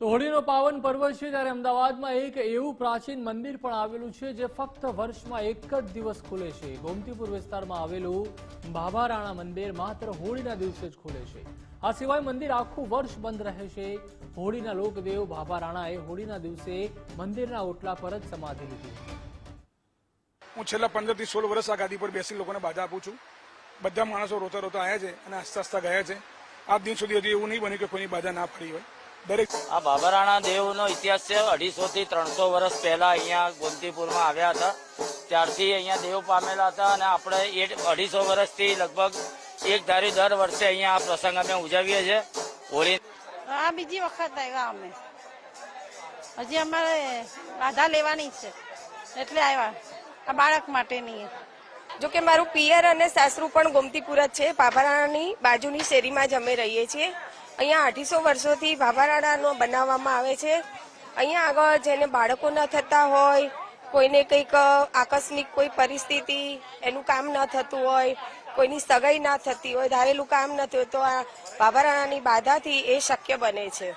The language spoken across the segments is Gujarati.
તો હોળીનો પાવન પર્વ છે ત્યારે અમદાવાદમાં એક એવું પ્રાચીન મંદિર પણ આવેલું છે જે ફક્ત વર્ષમાં એક જ દિવસ ખુલે છે. ગોમતીપુર વિસ્તારમાં આવેલું ભાભા રાણા મંદિર માત્ર હોળીના દિવસે જ ખુલે છે. આ સિવાય મંદિર આખું વર્ષ બંધ રહે છે. હોળીના લોકદેવ ભાભા રાણાએ હોળીના દિવસે મંદિરના ઓટલા પર જ સમાધિ લીધી. હું છેલ્લા પંદરથી સોળ વર્ષ આ ગાદી પર બેસી લોકોને બાધા આપું છું. બધા માણસો રોતા રોતા આવ્યા છે અને આસ્તા આસ્તા ગયા છે. આજ દિન સુધી હજી એવું નહીં બન્યું કે કોઈની બાધા ના પડી હોય. દરેક આ બાબરાણા દેવનો ઇતિહાસ છે. અઢીસો થી ત્રણસો વર્ષ પહેલા અહીંયા ગોમતીપુરમાં આવ્યા હતા. ત્યારથી અહીંયા દેવ પામેલા હતા અને આપણે એ અઢીસો વર્ષથી લગભગ એક ધારી દર વર્ષે અહીંયા આ પ્રસંગ અમે ઉજવીએ છીએ. હોળી આ બીજી વખત આવ્યા અમે. હજી અમારે બાધા લેવાની છે. એટલે આવ્યા આ બાળક માટેની જો કે મારું પિયર અને સાસરું પણ ગોમતીપુર જ છે. ભાભારાણાની બાજુની શેરીમાં જ અમે રહીએ છીએ. અહીંયા અઢીસો વર્ષોથી ભાભારાણાનો બનાવવામાં આવે છે. અહીંયા આગળ જેને બાળકો ન થતા હોય, કોઈને કંઈક આકસ્મિક કોઈ પરિસ્થિતિ એનું કામ ન થતું હોય, કોઈની સગાઈ ના થતી હોય, ધારેલું કામ ન થયું તો આ ભાભારાણાની બાધાથી એ શક્ય બને છે.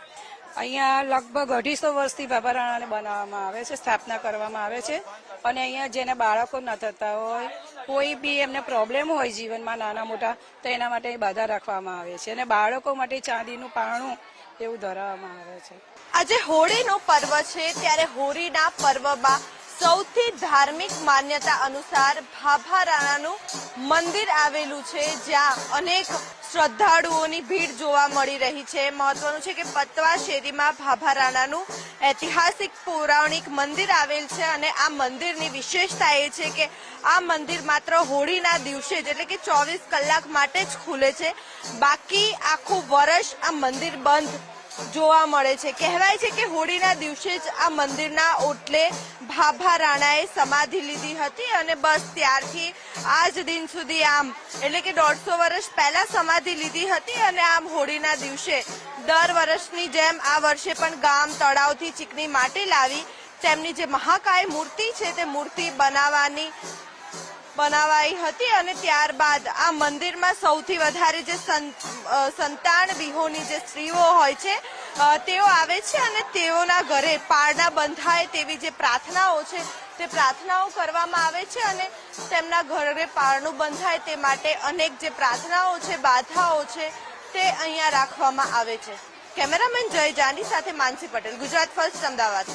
અહીંયા લગભગ અઢીસો વર્ષથી બાબારાણાને બનાવવામાં આવે છે, સ્થાપના કરવામાં આવે છે. અને અહીંયા જેને બાળકો ન થતા હોય, કોઈ બી એમને પ્રોબ્લેમ હોય જીવનમાં નાના મોટા, તો એના માટે બાધા રાખવામાં આવે છે. અને બાળકો માટે ચાંદીનું પાણું એવું ધરાવવામાં આવે છે. આજે હોળીનો પર્વ છે, ત્યારે હોળીના પર્વમાં સૌથી ધાર્મિક માન્યતા અનુસાર ભાભા રાણાનું મંદિર આવેલું છે, જ્યાં અનેક શ્રદ્ધાળુઓની ભીડ જોવા મળી રહી છે. મહત્વનું છે કે પતવા શેરીમાં ભાભા રાણાનું ઐતિહાસિક પૌરાણિક મંદિર આવેલ છે અને આ મંદિરની વિશેષતા એ છે કે આ મંદિર માત્ર હોળીના દિવસે જ એટલે કે ચોવીસ કલાક માટે જ ખુલે છે. બાકી આખું વર્ષ આ મંદિર બંધ જોવા મળે છે. કહેવાય છે કે હોળીના દિવસે જ આ મંદિરના ઓટલે ભાભા રાણાએ સમાધિ લીધી હતી અને બસ ત્યારથી આજ દિન સુધી આમ, એટલે કે દોઢસો વર્ષ પહેલા સમાધિ લીધી હતી અને આમ હોળીના દિવસે દર વર્ષની જેમ આ વર્ષે પણ ગામ તળાવથી ચીકણી માટી લાવી તેમની જે મહાકાય મૂર્તિ છે તે મૂર્તિ બનાવવાની બનાવાઈ હતી અને ત્યારબાદ આ મંદિરમાં સૌથી વધારે જે સંતાન વિહોની જે સ્ત્રીઓ હોય છે તેઓ આવે છે અને તેઓના ઘરે પારણા બંધાય તેવી જે પ્રાર્થનાઓ છે, તે પ્રાર્થનાઓ કરવામાં આવે છે અને તેમના ઘરે પારણું બંધાય તે માટે અનેક જે પ્રાર્થનાઓ છે, બાધાઓ છે, તે અહીંયા રાખવામાં આવે છે. કેમેરામેન જય જાની સાથે માનસી પટેલ, ગુજરાત ફર્સ્ટ, અમદાવાદ.